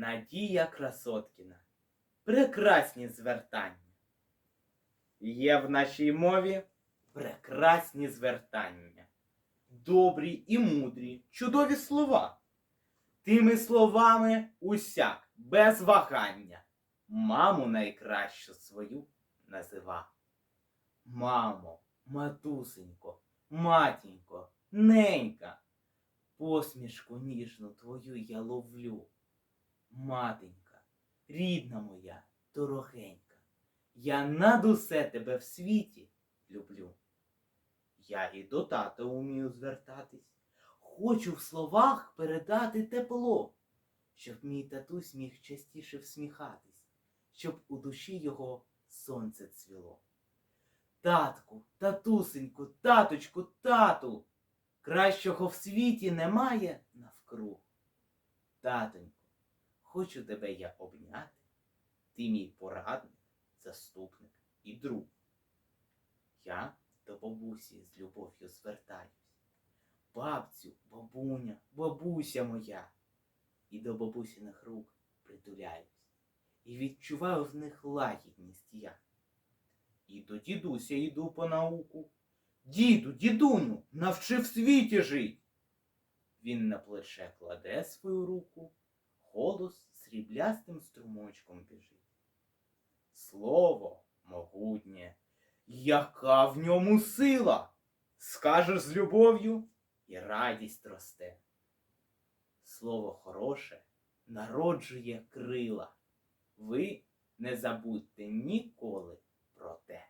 Надія Красоткіна. Прекрасні звертання. Є в нашій мові прекрасні звертання. Добрі і мудрі, чудові слова. Тими словами усяк, без вагання, маму найкращу свою назива. Мамо, матусенько, матінько, ненька, посмішку ніжну твою я ловлю. Матенька, рідна моя, дорогенька, я над усе тебе в світі люблю. Я і до тата умію звертатись, хочу в словах передати тепло, щоб мій татусь міг частіше всміхатись, щоб у душі його сонце цвіло. Татку, татусеньку, таточку, тату, кращого в світі немає навкруг. Татоньку, хочу тебе я обняти, ти мій порадник, заступник і друг. Я до бабусі з любов'ю звертаюсь. Бабцю, бабуня, бабуся моя. І до бабусіних рук притуляюсь. І відчуваю в них лагідність я. І до дідуся йду по науку. Діду, дідуню, навчи в світі жить. Він на плече кладе свою руку, голос сріблястим струмочком біжить. Слово могутнє, яка в ньому сила! Скажеш з любов'ю і радість росте. Слово хороше народжує крила. Ви не забудьте ніколи про те.